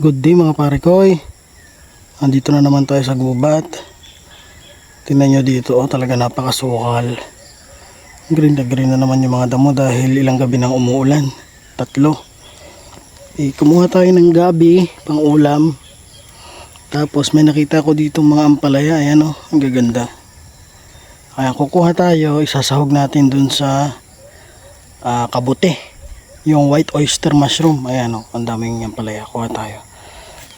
Good day mga pare koy. Andito na naman tayo sa gubat. Tingnan nyo dito, oh, talaga napakasukal. Green na green na naman yung mga damo dahil ilang gabi nang umuulan. Tatlo. Eh, kumuha tayo ng gabi, pang ulam. Tapos may nakita ko dito mga ampalaya, ayan oh, ang gaganda. Kaya kukuha tayo, isasahog natin dun sa ah, kabute. Yung white oyster mushroom, ayan oh, ang daming ampalaya, kuha tayo.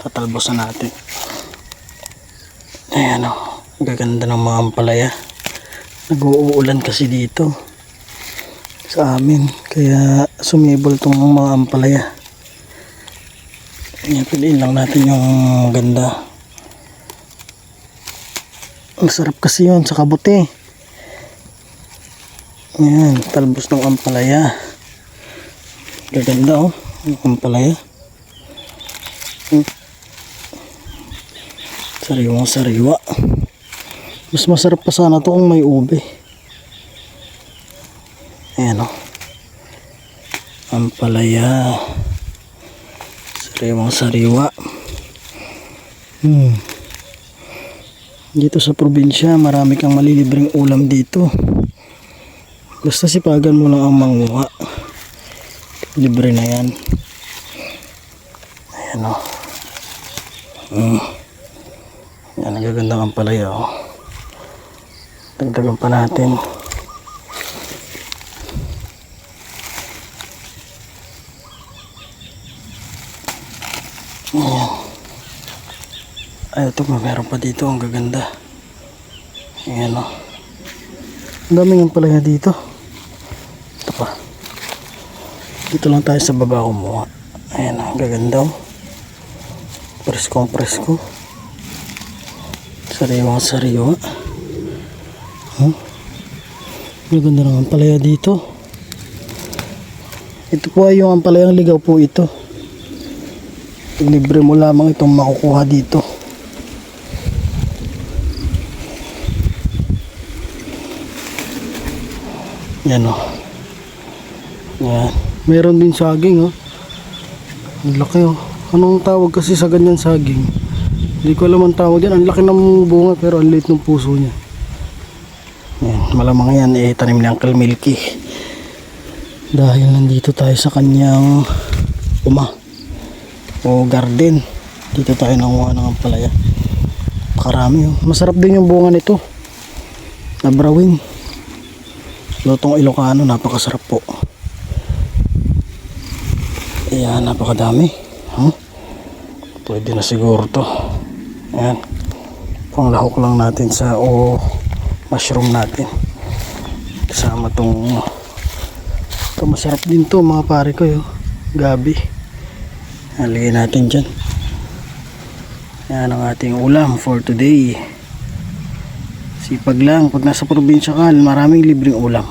Tatalbos na natin. Ayan oh, ang gaganda ng mga ampalaya. Nag-uulan kasi dito sa amin, kaya sumibol tong mga ampalaya. Ayan, piliin lang natin yung ganda. Ang sarap kasi yun sa kabuti. Ayan, talbos ng ampalaya. Gaganda oh, ang ampalaya. Hmm. Sariwang sariwa. Mas masarap pa sana to kung may ube. Ayan oh. Ampalaya. Sariwang sariwa. Hmm. Dito sa probinsya, marami kang malilibreng ulam dito. Basta sipagan mo lang ang manguha. Libre na yan. Ayan o. Hmm. Yan, ang gaganda ang palaya o. Dagdagan pa natin. Ayan. Ay, ito pa, meron pa dito. Ang gaganda. Ayan o. Ang daming ang palaya dito. Ito pa. Dito lang tayo sa baba kumuha. Ayan ang gaganda o. Preskong presko. Sariwa sariwa. Huh? Ang ganda ng ampalaya dito. Ito po ay yung ampalayang ligaw po ito. Libre mo lamang itong makukuha dito. Yan o. Yan. Meron din saging o. Ang laki o. Anong tawag kasi sa ganyan saging? Hindi ko alam ang tawag yan. Ang laki ng bunga pero ang liit ng puso niya. Yan. Malamang yan eh tanim ni Uncle Milky. Dahil nandito tayo sa kanyang uma o garden. Dito tayo nanguha ng ampalaya. Karami oh. Masarap din yung bunga nito. Nabrawing. Lutong Ilocano, napakasarap po. Ayan, napakadami. Huh? Pwede na siguro to. Ayan. Panglahok lang natin sa o mushroom natin. Kasama tong ito masarap din to mga pare ko yo. Gabi. Haligay natin dyan. Yan ang ating ulam for today. Sipag lang, pag nasa probinsya ka, maraming libreng ulam.